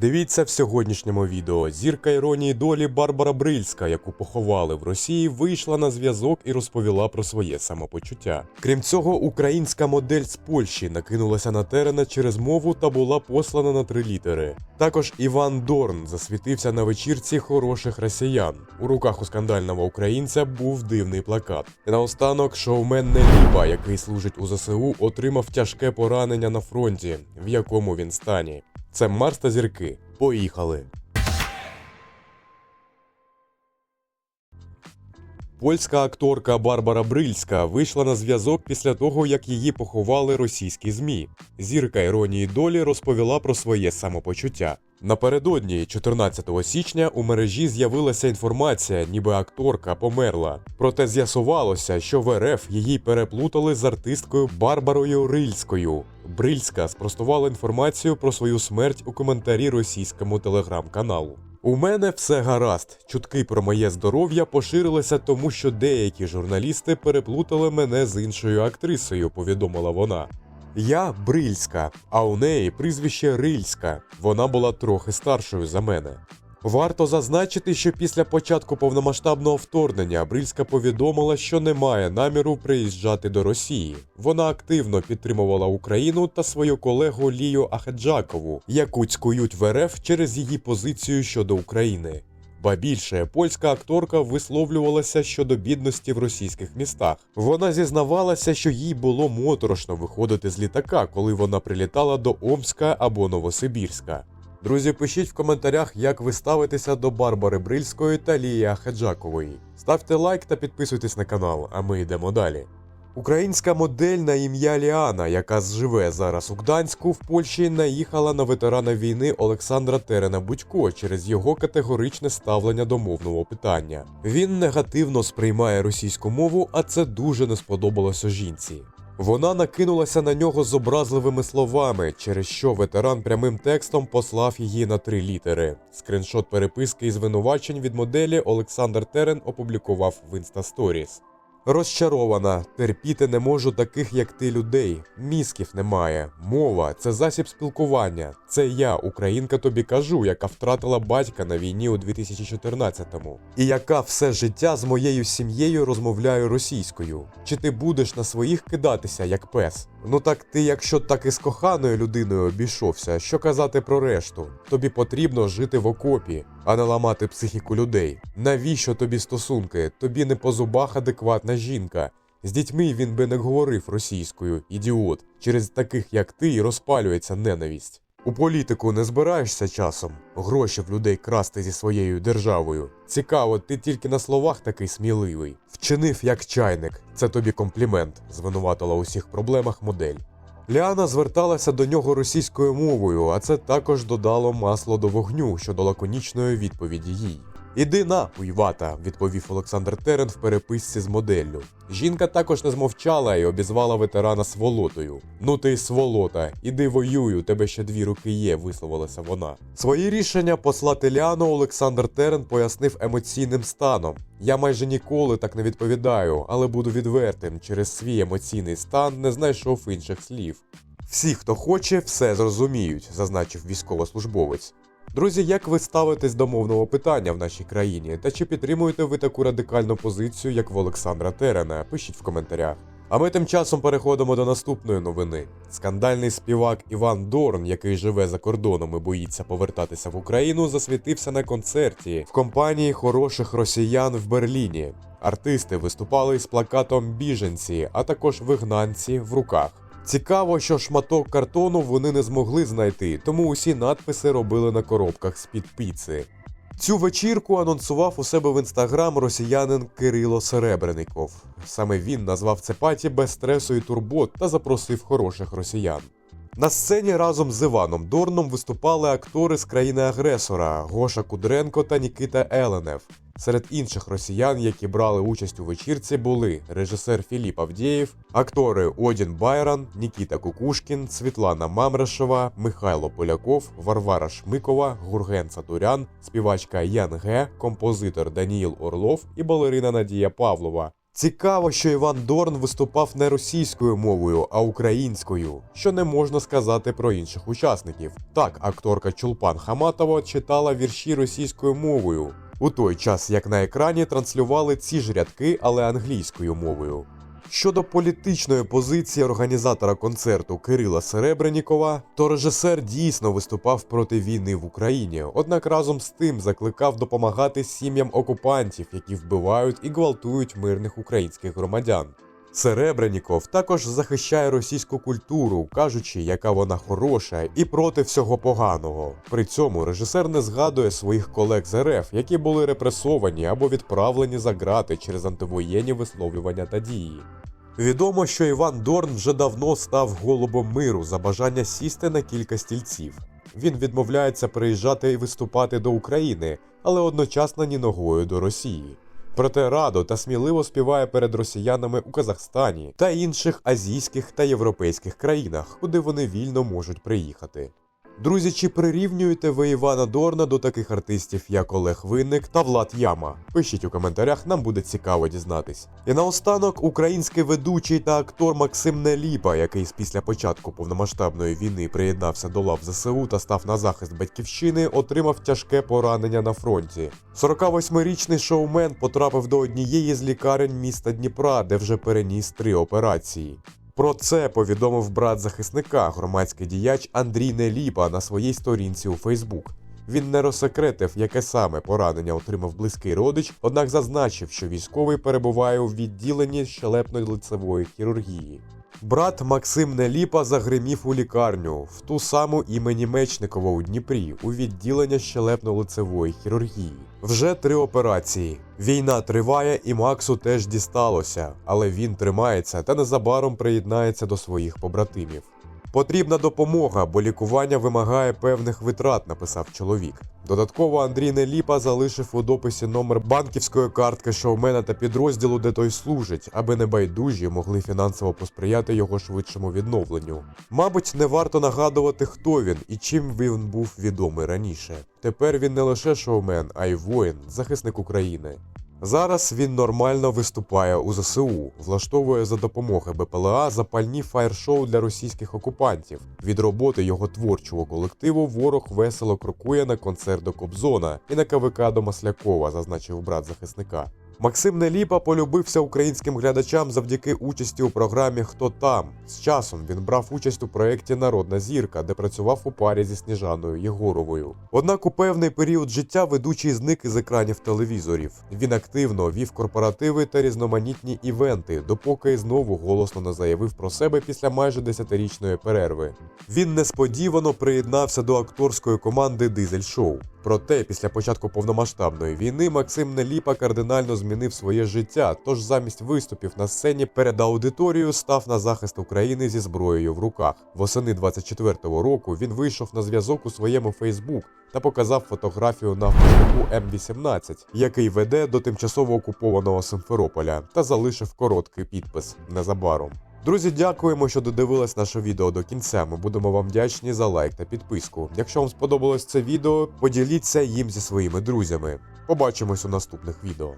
Дивіться в сьогоднішньому відео. Зірка іронії долі Барбара Брильська, яку поховали в Росії, вийшла на зв'язок і розповіла про своє самопочуття. Крім цього, українська модель з Польщі накинулася на терена через мову та була послана на три літери. Також Іван Дорн засвітився на вечірці хороших росіян. У руках у скандального українця був дивний плакат. І наостанок шоумен Неліба, який служить у ЗСУ, отримав тяжке поранення на фронті, в якому він стані. Це Марс та зірки. Поїхали. Польська акторка Барбара Брильська вийшла на зв'язок після того, як її поховали російські ЗМІ. Зірка іронії долі розповіла про своє самопочуття. Напередодні, 14 січня, у мережі з'явилася інформація, ніби акторка померла. Проте з'ясувалося, що в РФ її переплутали з артисткою Барбарою Рильською. Брильська спростувала інформацію про свою смерть у коментарі російському телеграм-каналу. У мене все гаразд. Чутки про моє здоров'я поширилися, тому що деякі журналісти переплутали мене з іншою актрисою, повідомила вона. Я Брильська, а у неї прізвище Рильська. Вона була трохи старшою за мене. Варто зазначити, що після початку повномасштабного вторгнення Брильська повідомила, що не має наміру приїжджати до Росії. Вона активно підтримувала Україну та свою колегу Лію Ахеджакову, яку цькують в РФ через її позицію щодо України. Ба більше польська акторка висловлювалася щодо бідності в російських містах. Вона зізнавалася, що їй було моторошно виходити з літака, коли вона прилітала до Омська або Новосибірська. Друзі, пишіть в коментарях, як ви ставитеся до Барбари Брильської та Лії Ахеджакової. Ставте лайк та підписуйтесь на канал, а ми йдемо далі. Українська модель на ім'я Ліана, яка живе зараз у Гданську, в Польщі наїхала на ветерана війни Олександра Терена Будько через його категоричне ставлення до мовного питання. Він негативно сприймає російську мову, а це дуже не сподобалося жінці. Вона накинулася на нього з образливими словами, через що ветеран прямим текстом послав її на три літери. Скриншот переписки і звинувачень від моделі Олександр Терен опублікував в Instastories. Розчарована, терпіти не можу таких, як ти, людей. Мізків немає. Мова це засіб спілкування. Це я, українка, тобі кажу, яка втратила батька на війні у 2014-му. І яка все життя з моєю сім'єю розмовляє російською. Чи ти будеш на своїх кидатися, як пес? Ну так ти, якщо так і з коханою людиною обійшовся, що казати про решту? Тобі потрібно жити в окопі, а не ламати психіку людей. Навіщо тобі стосунки? Тобі не по зубах адекватна жінка. З дітьми він би не говорив російською, ідіот. Через таких, як ти, розпалюється ненависть. У політику не збираєшся часом гроші в людей красти зі своєю державою. Цікаво, ти тільки на словах такий сміливий. Вчинив як чайник. Це тобі комплімент, звинуватила у всіх проблемах модель. Ліана зверталася до нього російською мовою, а це також додало масло до вогню щодо лаконічної відповіді їй. Іди нахуй, вата, відповів Олександр Терен в переписці з моделлю. Жінка також не змовчала і обізвала ветерана сволотою. Ну ти сволота, іди воюй, у тебе ще дві руки є, висловилася вона. Свої рішення послати Ліану Олександр Терен пояснив емоційним станом. Я майже ніколи так не відповідаю, але буду відвертим. Через свій емоційний стан не знайшов інших слів. Всі, хто хоче, все зрозуміють, зазначив військовослужбовець. Друзі, як ви ставитесь до мовного питання в нашій країні? Та чи підтримуєте ви таку радикальну позицію, як в Олександра Терена? Пишіть в коментарях. А ми тим часом переходимо до наступної новини. Скандальний співак Іван Дорн, який живе за кордоном і боїться повертатися в Україну, засвітився на концерті в компанії хороших росіян в Берліні. Артисти виступали з плакатом Біженці, а також вигнанці в руках. Цікаво, що шматок картону вони не змогли знайти, тому усі надписи робили на коробках з-під піци. Цю вечірку анонсував у себе в інстаграм росіянин Кирило Серебренников. Саме він назвав це паті без стресу і турбот та запросив хороших росіян. На сцені разом з Іваном Дорном виступали актори з країни-агресора Гоша Кудренко та Нікита Еленев. Серед інших росіян, які брали участь у вечірці, були режисер Філіп Авдєєв, актори Одін Байран, Нікіта Кукушкін, Світлана Мамрешева, Михайло Поляков, Варвара Шмикова, Гурген Сатурян, співачка Ян Ге, композитор Даніїл Орлов і балерина Надія Павлова. Цікаво, що Іван Дорн виступав не російською мовою, а українською, що не можна сказати про інших учасників. Так, акторка Чулпан Хаматова читала вірші російською мовою, у той час як на екрані транслювали ці ж рядки, але англійською мовою. Щодо політичної позиції організатора концерту Кирила Серебренікова, то режисер дійсно виступав проти війни в Україні, однак разом з тим закликав допомагати сім'ям окупантів, які вбивають і гвалтують мирних українських громадян. Серебреніков також захищає російську культуру, кажучи, яка вона хороша і проти всього поганого. При цьому режисер не згадує своїх колег з РФ, які були репресовані або відправлені за грати через антивоєнні висловлювання та дії. Відомо, що Іван Дорн вже давно став голубом миру за бажання сісти на кілька стільців. Він відмовляється приїжджати і виступати до України, але одночасно ні ногою до Росії. Проте радо та сміливо співає перед росіянами у Казахстані та інших азійських та європейських країнах, куди вони вільно можуть приїхати. Друзі, чи прирівнюєте ви Івана Дорна до таких артистів, як Олег Винник та Влад Яма? Пишіть у коментарях, нам буде цікаво дізнатись. І наостанок український ведучий та актор Максим Неліпа, який після початку повномасштабної війни приєднався до лав ЗСУ та став на захист батьківщини, отримав тяжке поранення на фронті. 48-річний шоумен потрапив до однієї з лікарень міста Дніпра, де вже переніс три операції. Про це повідомив брат захисника, громадський діяч Андрій Неліпа на своїй сторінці у Фейсбук. Він не розсекретив, яке саме поранення отримав близький родич, однак зазначив, що військовий перебуває у відділенні щелепно-лицевої хірургії. Брат Максим Неліпа загримів у лікарню в ту саму імені Мечникова у Дніпрі у відділення щелепно-лицевої хірургії. Вже три операції. Війна триває, і Максу теж дісталося, але він тримається та незабаром приєднається до своїх побратимів. Потрібна допомога, бо лікування вимагає певних витрат, написав чоловік. Додатково Андрій Неліпа залишив у дописі номер банківської картки шоумена та підрозділу, де той служить, аби небайдужі могли фінансово посприяти його швидшому відновленню. Мабуть, не варто нагадувати, хто він і чим він був відомий раніше. Тепер він не лише шоумен, а й воїн, захисник України. Зараз він нормально виступає у ЗСУ, влаштовує за допомоги БПЛА запальні фаєр-шоу для російських окупантів. Від роботи його творчого колективу ворог весело крокує на концерт до Кобзона і на КВК до Маслякова, зазначив брат захисника. Максим Неліпа полюбився українським глядачам завдяки участі у програмі Хто там. З часом він брав участь у проєкті Народна зірка, де працював у парі зі Сніжаною Єгоровою. Однак у певний період життя ведучий зник із екранів телевізорів. Він активно вів корпоративи та різноманітні івенти, допоки знову голосно не заявив про себе після майже десятирічної перерви. Він несподівано приєднався до акторської команди Дизель Шоу. Проте, після початку повномасштабної війни Максим Неліпа кардинально змінив своє життя, тож замість виступів на сцені перед аудиторією став на захист України зі зброєю в руках. Восени 24-го року він вийшов на зв'язок у своєму Фейсбук та показав фотографію на автошляху М18, який веде до тимчасово окупованого Симферополя, та залишив короткий підпис незабаром. Друзі, дякуємо, що додивились наше відео до кінця. Ми будемо вам вдячні за лайк та підписку. Якщо вам сподобалось це відео, поділіться їм зі своїми друзями. Побачимось у наступних відео.